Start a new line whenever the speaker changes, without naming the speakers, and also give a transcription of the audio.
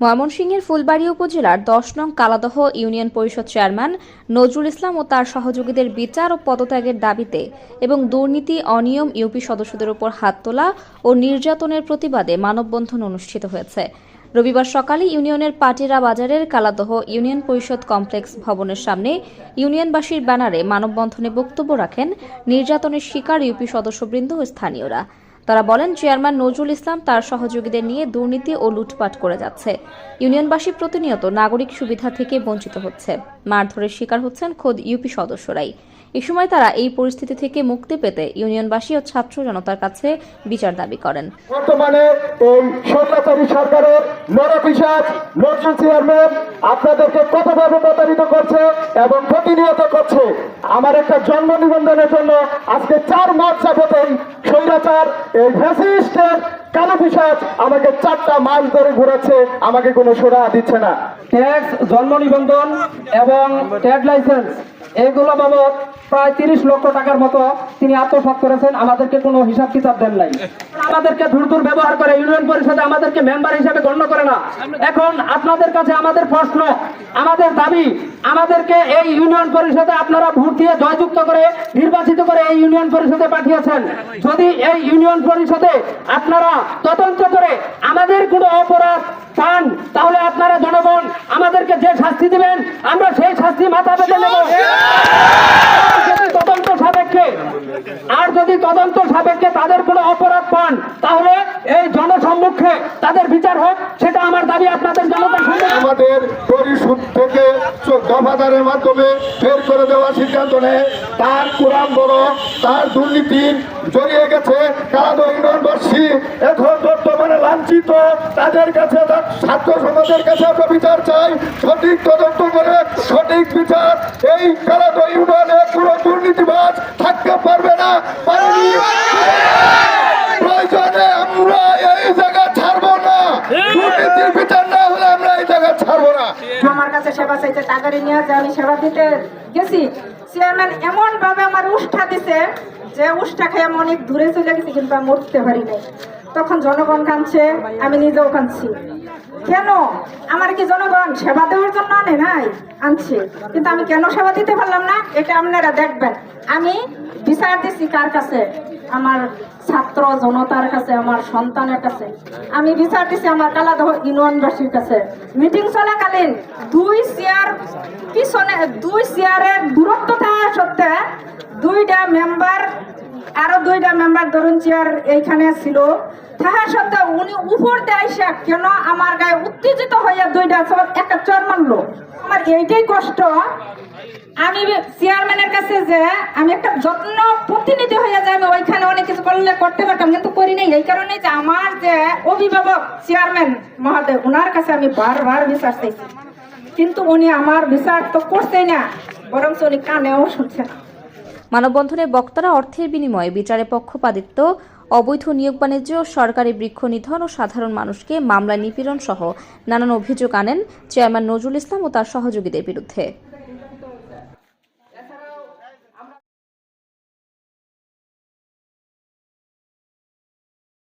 ময়মনসিংহের ফুলবাড়ী উপজেলার দশ নং কালাদহ ইউনিয়ন পরিষদ চেয়ারম্যান নজরুল ইসলাম ও তার সহযোগীদের বিচার ও পদত্যাগের দাবিতে এবং দুর্নীতি, অনিয়ম, ইউপি সদস্যদের উপর হাত তোলা ও নির্যাতনের প্রতিবাদে মানববন্ধন অনুষ্ঠিত হয়েছে। রবিবার সকালে ইউনিয়নের পাটিরা বাজারের কালাদহ ইউনিয়ন পরিষদ কমপ্লেক্স ভবনের সামনে ইউনিয়নবাসীর ব্যানারে মানববন্ধনে বক্তব্য রাখেন নির্যাতনের শিকার ইউপি সদস্যবৃন্দ ও স্থানীয়রা। তারা বলেন, চেয়ারম্যান নজরুল ইসলাম তার সহযোগীদের নিয়ে দুর্নীতি ও লুটপাট করে যাচ্ছে। ইউনিয়নবাসী প্রতিনিয়ত নাগরিক সুবিধা থেকে বঞ্চিত হচ্ছে। মারধরের শিকার হচ্ছেন খোদ ইউপি সদস্যরাই। এ সময় তারা এই পরিস্থিতি থেকে মুক্তি পেতে ইউনিয়নবাসী ও ছাত্র জনতার কাছে বিচার দাবি করেন।
বর্তমানে এই স্বৈরাচারী সরকারের নরপিসাজ নজরুল চেয়ারম্যান আপনাদেরকে কতভাবে প্রতারিত করছে এবং প্রতিনিয়ত করছে। আমার একটা জন্ম নিবন্ধনের জন্য আজকে চার মাস যাবতেই স্বৈরাচার এই ফ্যাসিস্টের কালো পিসাজ আমাকে চারটা মাস ধরে ঘুরাচ্ছে, আমাকে কোনো সোরা দিচ্ছে না।
ট্যাক্স, জন্ম নিবন্ধন এবং ট্যাড লাইসেন্স, এগুলো বাবদ প্রায় তিরিশ লক্ষ টাকার মতো তিনি আত্মসাৎ করেছেন। আমাদেরকে কোনো হিসাব কিতাব দেন নাই। আমাদেরকে দূর দূর ব্যবহার করে ইউনিয়ন পরিষদে আমাদেরকে মেম্বার হিসাবে গণ্য করে না। এখন আপনাদের কাছে আমাদের প্রশ্ন, আমাদের দাবি, আমাদেরকে এই ইউনিয়ন পরিষদে আপনারা ভোট দিয়ে জয়যুক্ত করে, নির্বাচিত করে এই ইউনিয়ন পরিষদে পাঠিয়েছেন। যদি এই ইউনিয়ন পরিষদে আপনারা তদন্ত করে আমাদের কোনো অপরাধ পান, তাহলে আপনারা জনগণ আমাদেরকে যে শাস্তি দিবেন, আমরা সেই শাস্তি মাথা পেতে নেব আর যদি তদন্ত সাপেক্ষে আর যদি তদন্ত সাপেক্ষে তাদের কোনো অপরাধ পান তাহলে এই জনসম্মুখে তাদের বিচার হোক, সেটা আমার দাবি, আপনাদের জনতার সামনে
আমাদের পরিষদ থেকে দফাদারের মাধ্যমে বের করে দেওয়ার সিদ্ধান্ত নেয় তার কোরআন বড়, তার দুর্নীতির জড়িয়ে গেছে কারাদ ইউনিয়নবাসী এখন বর্তমানে লাঞ্ছিত, তাদের কাছে তার ছাত্র সমাজের কাছে আমরা বিচার চাই। সঠিক তদন্ত করে সঠিক বিচার। এই কারাদ ইউনিয়নে কোনো দুর্নীতিবাজ থাকতে পারবে না। পারেনি প্রয়োজনে আমরা এই জায়গা ছাড়বো না দুর্নীতির বিচার না হলে আমরা এই জায়গা ছাড়বো না
আমার কাছে সেবা চাইতে টাকারি নিয়ে যে আমি সেবা দিতে গেছি। চেয়ারম্যান এমন ভাবে আমার উষ্ঠা দিছে যে উষ্ঠা খেয়ে আমি অনেক দূরে চলে গেছি, কিন্তু আমি উঠতে পারি নাই। তখন জনগণ কাঁদছে, আমি নিজেও কাঁদছি। কেন? আমার কি জনগণ সেবা দেওয়ার জন্য আনে নাই? আনছে। কিন্তু আমি কেন সেবা দিতে পারলাম না? এটা আপনারা দেখবেন। আমি বিচার দিচ্ছি কার কাছে? আমার ছাত্র জনতার কাছে, আমার সন্তানের কাছে। আমি বিচার দিচ্ছি আমার কালাদহ ইউনিয়নবাসীর কাছে। মিটিং চলাকালীন দুই চেয়ার পিছনে, দুই চেয়ারের দূরত্ব থাকা সত্ত্বে দুইটা মেম্বার, আরও দুইটা মেম্বার ধরুন চেয়ার এইখানে ছিল। তাহা সত্ত্বেও উনি উপর দিয়ে কেন আমার গায়ে উত্তেজিত হইয়া দুইটা একটা চর মারলো আমার এইটাই কষ্ট। আমি চেয়ারম্যানের কাছে যে আমি একটা যত্ন প্রতিনিধি হয়ে যায় আমি ওইখানে অনেক কিছু করলে করতে পারতাম, কিন্তু করি নাই। এই কারণে যে আমার যে অভিভাবক চেয়ারম্যান মহাদেব ওনার কাছে আমি বারবার বিচার চাইছি। কিন্তু উনি আমার বিচার তো করছেই না বরং উনি কানেও শুনছে না।
মানববন্ধনে বক্তারা অর্থের বিনিময়ে বিচারে পক্ষপাতিত্ব, অবৈধ নিয়োগ বাণিজ্য, সরকারি বৃক্ষ নিধন ও সাধারণ মানুষকে মামলা নিপীড়ন সহ নানান অভিযোগ আনেন চেয়ারম্যান নজরুল ইসলাম ও তার সহযোগীদের বিরুদ্ধে।